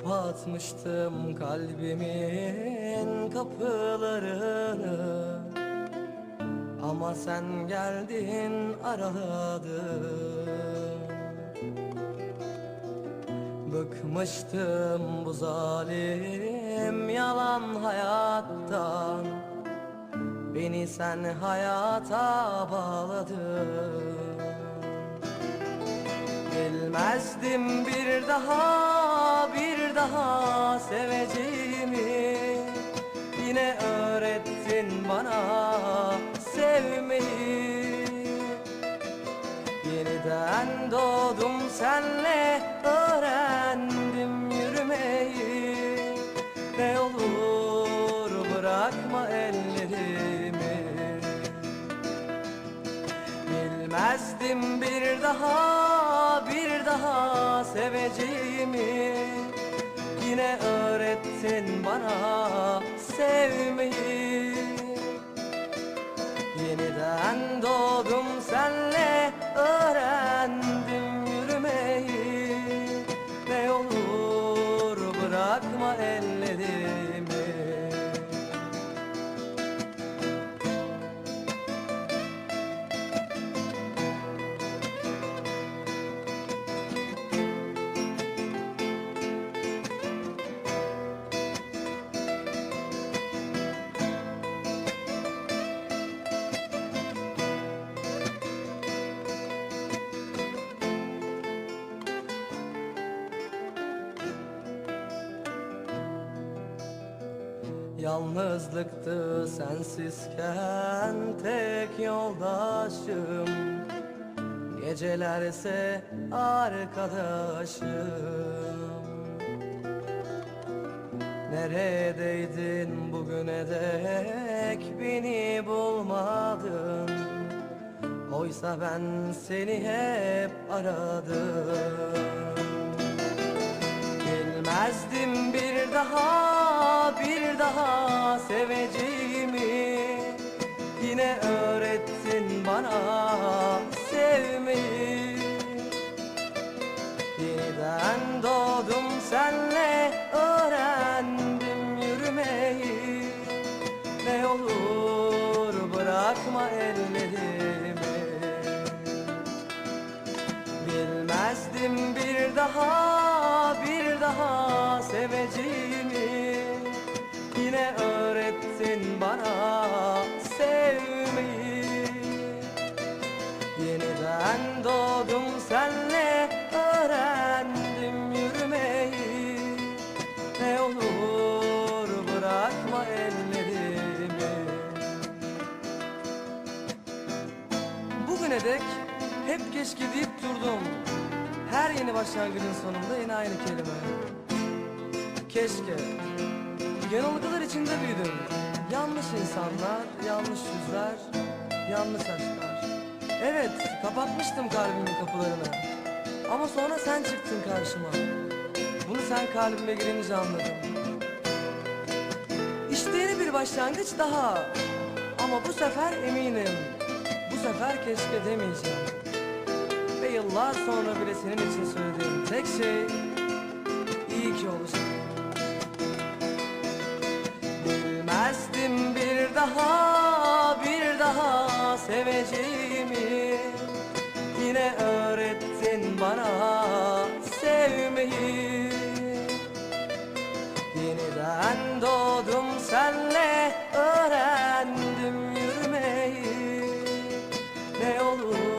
Kapatmıştım kalbimin kapılarını. Ama sen geldin araladın Bıkmıştım bu zalim yalan hayattan. Beni sen hayata bağladın Bilmezdim bir daha bir daha seveceğimi. Yine öğrettin bana sevmeyi. Yeniden doğdum senle öğrendim yürümeyi. Ne olur bırakma ellerimi. Bilmezdim bir daha daha seveceğimi Yine öğrettin bana sevmeyi. Yeniden doğdum senle öğrendim yürümeyi. Ne olur bırakma ellerimi Yalnızlıktı sensizken tek yoldaşım. Gecelerse arkadaşım. Neredeydin bugüne dek beni bulmadın? Oysa ben seni hep aradım daha seveceğimi Yine öğrettin bana sevmeyi. Yeniden doğdum senle öğrendim yürümeyi? Ne olur bırakma ellerimi. Bilmezdim bir daha bir daha seveceğimi bana sevmeyi. Yeniden doğdum senle öğrendim yürümeyi. Ne olur bırakma ellerimi. Bugüne dek hep keşke deyip durdum. Her yeni başlangıcın sonunda yine aynı kelime. Keşke. Yanılgılar içinde büyüdüm Yanlış insanlar, yanlış yüzler, yanlış aşklar. Evet, kapatmıştım kalbimin kapılarını. Ama sonra sen çıktın karşıma. Bunu sen kalbime girince anladım. İşte yeni bir başlangıç daha. Ama bu sefer eminim. Bu sefer keşke demeyeceğim. Ve yıllar sonra bile senin için söylediğim tek şey iyi ki olacak daha bir daha seveceğimi Yine öğrettin bana sevmeyi. Yeniden doğdum senle öğrendim yürümeyi. Ne olur